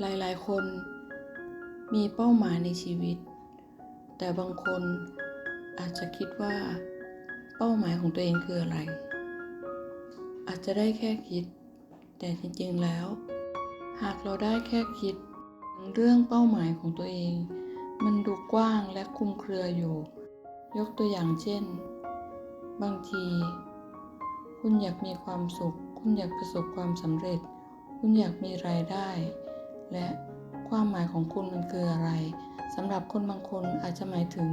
หลายๆ คนมีเป้าหมายในชีวิต แต่บางคนอาจจะคิดว่าเป้าหมายของตัวเองคืออะไร อาจจะได้แค่คิด แต่จริงๆแล้ว หากเราได้แค่คิด เรื่องเป้าหมายของตัวเอง มันดูกว้างและคลุมเครืออยู่ ยกตัวอย่างเช่น บางที คุณอยากมีความสุข คุณอยากประสบความสำเร็จ คุณอยากมีรายได้ และความหมายของคุณมันคืออะไรสำหรับคนบางคนอาจจะหมายถึง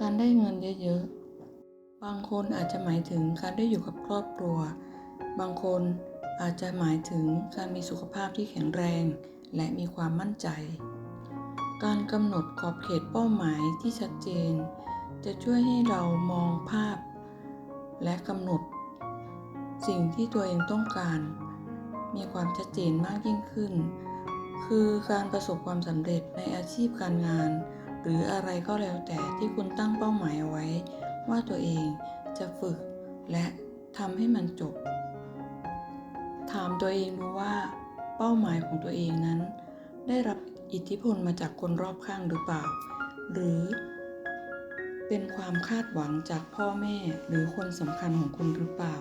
การได้เงินเยอะๆ บางคนอาจจะหมายถึงการได้อยู่กับครอบครัว บางคนอาจจะหมายถึงการมีสุขภาพที่แข็งแรง และมีความมั่นใจ การกำหนดขอบเขตเป้าหมายที่ชัดเจน จะช่วยให้เรามองภาพ และกำหนด สิ่งที่ตัวเองต้องการ มีความชัดเจนมากยิ่งขึ้น คือการประสบความสำเร็จในอาชีพการงาน หรืออะไรก็แล้วแต่ที่คุณตั้งเป้าหมายเอาไว้ ว่าตัวเองจะฝึกและทำให้มันจบ ถามตัวเองดูว่า เป้าหมายของตัวเองนั้น ได้รับอิทธิพลมาจากคนรอบข้างหรือเปล่า หรือเป็นความคาดหวังจากพ่อแม่หรือคนสำคัญของคุณหรือเปล่า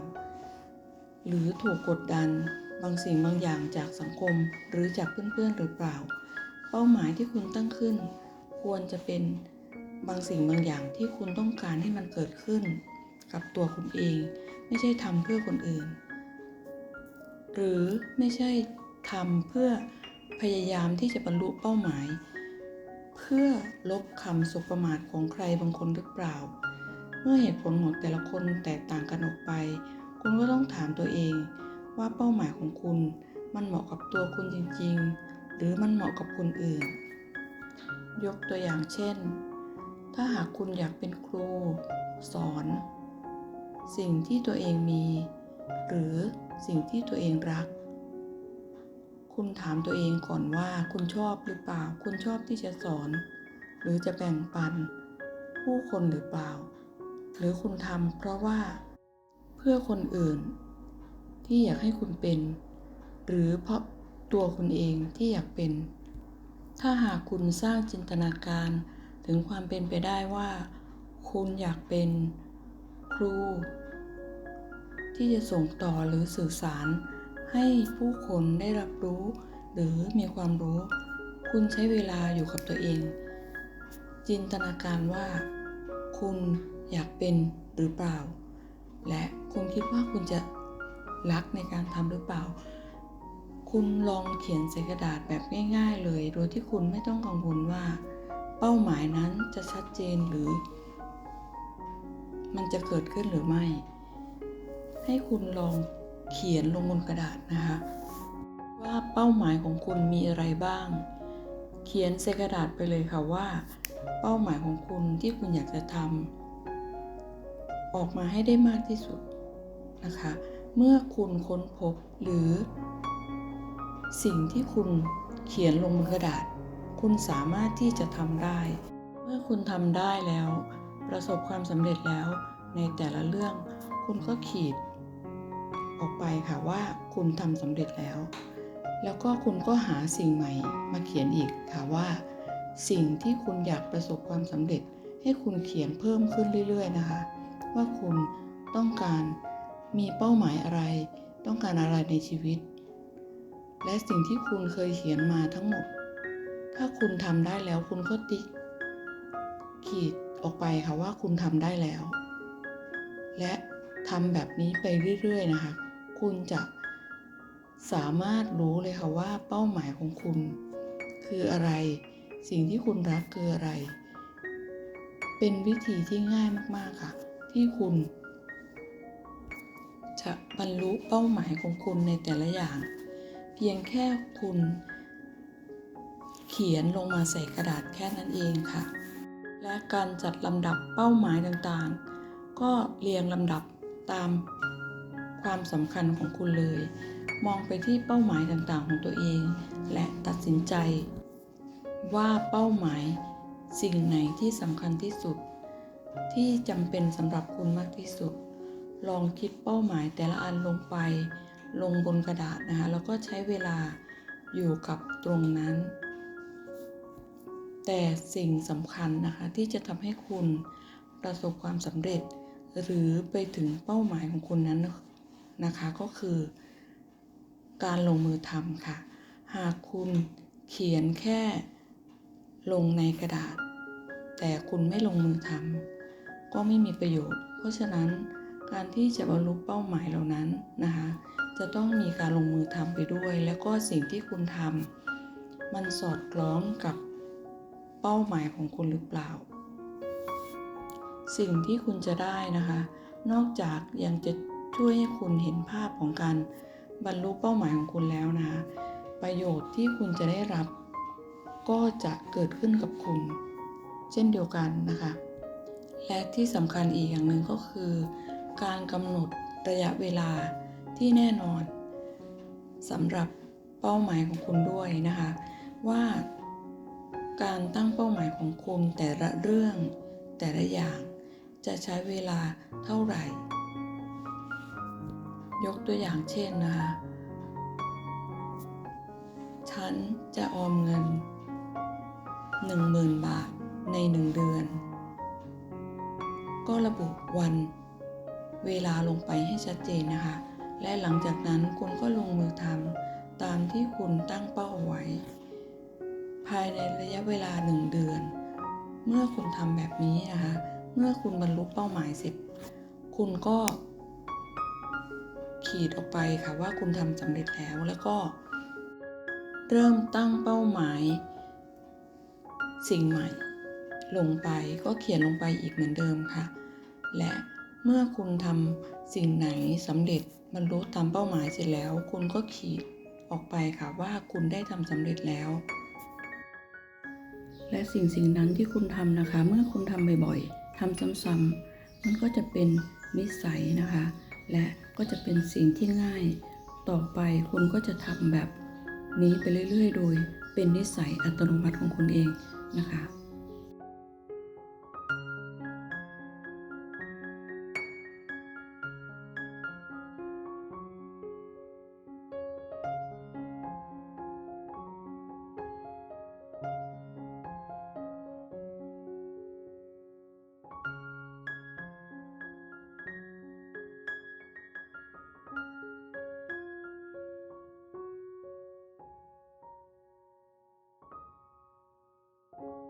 หรือถูกกดดัน บางสิ่งบางอย่างจากสังคมหรือจากเพื่อนๆหรือเปล่า เป้าหมายที่คุณตั้งขึ้น ควรจะเป็นบางสิ่งบางอย่างที่คุณต้องการให้มันเกิดขึ้น กับตัวคุณเอง ไม่ใช่ทำเพื่อคนอื่น หรือไม่ใช่ทำเพื่อพยายามที่จะบรรลุเป้าหมาย เพื่อลบคำสบประมาทของใครบางคนหรือเปล่า เมื่อเหตุผลของแต่ละคนแตกต่างกันออกไป คุณก็ต้องถามตัวเอง ว่าเป้าหมายของคุณมันเหมาะกับตัวคุณจริงๆ หรือมันเหมาะกับคนอื่น ยกตัวอย่างเช่น ถ้าหากคุณอยากเป็นครู สอน สิ่งที่ตัวเองมี หรือสิ่งที่ตัวเองรัก คุณถามตัวเองก่อนว่าคุณชอบหรือเปล่า คุณชอบที่จะสอน หรือจะแบ่งปัน ผู้คนหรือเปล่า หรือคุณทำเพราะว่า เพื่อคนอื่น ที่อยากให้คุณเป็น หรือเพราะตัวคุณเองที่อยากเป็น ถ้าหากคุณสร้างจินตนาการถึงความเป็นไปได้ว่า คุณอยากเป็นครู ที่จะส่งต่อหรือสื่อสาร ให้ผู้คนได้รับรู้ หรือมีความรู้ คุณใช้เวลาอยู่กับตัวเอง จินตนาการว่า คุณอยากเป็นหรือเปล่า และคุณคิดว่าคุณจะ รักในการทำหรือเปล่า คุณลองเขียนใส่กระดาษแบบง่าย ๆ เลย โดยที่คุณไม่ต้องกังวลว่า เป้าหมายนั้นจะชัดเจนหรือ มันจะเกิดขึ้นหรือไม่ ให้คุณลองเขียนลงบนกระดาษนะคะ ว่าเป้าหมายของคุณมีอะไรบ้าง เขียนใส่กระดาษไปเลยค่ะว่า เป้าหมายของคุณที่คุณอยากจะทำออกมาให้ได้มากที่สุดนะคะ เมื่อคุณค้นพบหรือ สิ่งที่คุณเขียนลงบนกระดาษ คุณสามารถที่จะทำได้ เมื่อคุณทำได้แล้ว ประสบความสำเร็จแล้วในแต่ละเรื่อง คุณก็ขีด ออกไปค่ะว่าคุณทำสำเร็จแล้ว แล้วก็คุณก็หาสิ่งใหม่มาเขียนอีกค่ะว่า สิ่งที่คุณอยากประสบความสำเร็จ ให้คุณเขียนเพิ่มขึ้นเรื่อย ๆ นะคะ ว่าคุณต้องการ มีเป้าหมายอะไร ต้องการอะไรในชีวิต และสิ่งที่คุณเคยเขียนมาทั้งหมด ถ้าคุณทำได้แล้วคุณก็ติ๊ก ขีดออกไปค่ะว่าคุณทำได้แล้ว และทำแบบนี้ไปเรื่อยๆนะคะ คุณจะสามารถรู้เลยค่ะว่าเป้าหมายของคุณ คืออะไร สิ่งที่คุณรักคืออะไร เป็นวิธีที่ง่ายมากๆค่ะ ที่คุณ จะบรรลุเป้าหมายของคุณในแต่ละอย่าง เพียงแค่คุณ เขียนลงมาใส่กระดาษแค่นั้นเองค่ะ และการจัดลำดับเป้าหมายต่างๆ ก็เรียงลำดับตามความสำคัญของคุณเลย มองไปที่เป้าหมายต่างๆ ของตัวเอง และตัดสินใจ ว่าเป้าหมายสิ่งไหนที่สำคัญที่สุด ที่จำเป็นสำหรับคุณมากที่สุด ลองคิดเป้าหมายแต่ละอันลงไปลงบนกระดาษนะคะแล้วก็ใช้เวลาอยู่กับตรงนั้น แต่สิ่งสำคัญนะคะที่จะทำให้คุณประสบความสำเร็จ หรือไปถึงเป้าหมายของคุณนั้นนะคะก็คือ การลงมือทำค่ะ หากคุณเขียนแค่ลงในกระดาษ แต่คุณไม่ลงมือทำก็ไม่มีประโยชน์ เพราะฉะนั้น การที่จะบรรลุเป้าหมายเหล่านั้นนะคะ จะต้องมีการลงมือทำไปด้วย แล้วก็สิ่งที่คุณทำมันสอดคล้องกับเป้าหมายของคุณหรือเปล่า สิ่งที่คุณจะได้นะคะ นอกจากยังจะช่วยให้คุณเห็นภาพของการบรรลุเป้าหมายของคุณแล้วนะคะประโยชน์ที่คุณจะได้รับ ก็จะเกิดขึ้นกับคุณ เช่นเดียวกันนะคะ และที่สำคัญอีกอย่างหนึ่งก็คือ การกำหนดระยะเวลาที่แน่นอนสำหรับเป้าหมายของคุณด้วยนะคะ ว่าการตั้งเป้าหมายของคุณแต่ละเรื่องแต่ละอย่างจะใช้เวลาเท่าไหร่ ยกตัวอย่างเช่นนะคะ ฉันจะออมเงิน 10,000 บาทใน 1 เดือน ก็ระบุวัน เวลาลงไปให้ชัดเจนนะคะ และหลังจากนั้นคุณก็ลงมือทำตามที่คุณตั้งเป้าไว้ ภายในระยะเวลา 1 เดือน เมื่อคุณทำแบบนี้นะคะ เมื่อคุณบรรลุเป้าหมายเสร็จ คุณก็ ขีดออกไปค่ะว่าคุณทำสำเร็จแล้วแล้วก็ เริ่มตั้งเป้าหมาย สิ่งใหม่ ลงไปก็เขียนลงไปอีกเหมือนเดิมค่ะ และ เมื่อคุณทำสิ่งไหนสำเร็จบรรลุตามเป้าหมายเสร็จแล้ว คุณก็ขีดออกไปค่ะว่าคุณได้ทำสำเร็จแล้ว และสิ่งสิ่งนั้นที่คุณทำนะคะ เมื่อคุณทำบ่อยๆทำซ้ำๆมันก็จะเป็นนิสัยนะคะ และก็จะเป็นสิ่งที่ง่าย ต่อไปคุณก็จะทำแบบนี้ไปเรื่อยๆ โดยเป็นนิสัยอัตโนมัติของคุณเองนะคะ you.